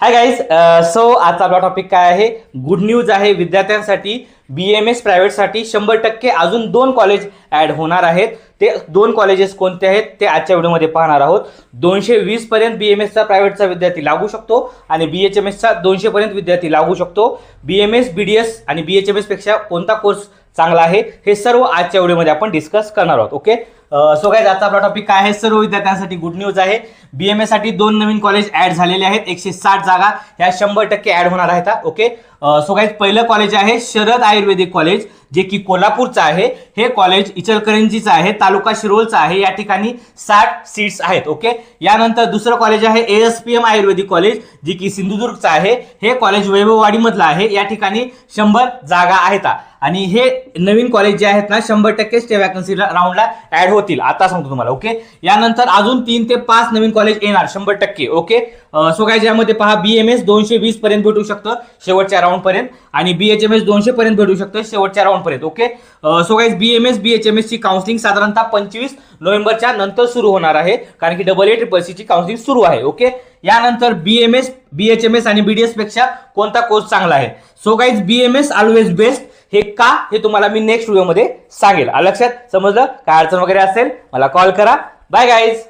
Hi guys so आजचा आपला topic काय आहे? गुड न्यूज आहे विद्यार्थ्यांसाठी बी एम एस प्रायव्हेटसाठी शंभर टक्के अजून दोन कॉलेज ॲड होणार आहेत. ते दोन कॉलेजेस कोणते आहेत ते आजच्या व्हिडिओमध्ये पाहणार आहोत. दोनशे वीसपर्यंत बी एम एसचा प्रायव्हेटचा विद्यार्थी लागू शकतो आणि बी एच एम एसचा दोनशेपर्यंत विद्यार्थी लागू शकतो. B M S B D S आणि बी एच एम एसपेक्षा कोणता कोर्स चांगला आहे हे सर्व आजच्या व्हिडिओमध्ये आपण डिस्कस करणार आहोत ओके सो काय आजचा आपला टॉपिक काय आहे? सर्व विद्यार्थ्यांसाठी गुड न्यूज आहे. बी एमसाठी दोन नवीन कॉलेज ऍड झालेले आहेत. एकशे साठ जागा ह्या शंभर टक्के ऍड होणार आहेत ओके सो काय पहिलं कॉलेज आहे शरद आयुर्वेदिक कॉलेज जे की कोल्हापूरचं आहे. हे कॉलेज इचलकरंजीचं आहे तालुका शिरोलचं आहे. या ठिकाणी साठ सीट्स आहेत ओके यानंतर दुसरं कॉलेज आहे A S P M Ayurvedic college जे की सिंधुदुर्गचं आहे. हे कॉलेज वैभववाडीमधलं आहे. या ठिकाणी शंभर जागा आहेत आणि हे नवीन कॉलेज जे आहेत ना शंभर टक्के स्टे वॅकन्सी राऊंडला ऍड होतील. आता सांगतो तुम्हाला ओके? यानंतर अजून तीन ते पाच नवीन कॉलेज येणार शंभर टक्के ओके? सो काय ज्यामध्ये पहा बीएमएस दोनशे वीस पर्यंत भेटू शकतं शेवटच्या राऊंड पर्यंत. आणि बी एच एम एस दोनशे पर्यंत भेटू शकतं शेवटच्या राऊंड पर्यंत ओके? सो काय B M S B H M S ची काउन्सिलिंग साधारणतः पंचवीस नोव्हेंबरच्या नंतर सुरू होणार आहे कारण की डबल ए ट्रिपल सी ची काउन्सिलिंग सुरू आहे ओके? यानंतर B M S B H M S आणि बी डी एसपेक्षा कोणता कोर्स चांगला आहे? So guys B M S always best हे का हे तुम्हाला मी नेक्स्ट व्हिडिओमध्ये सांगेल. लक्षात? समजलं? काय अडचण वगैरे असेल मला कॉल करा. Bye guys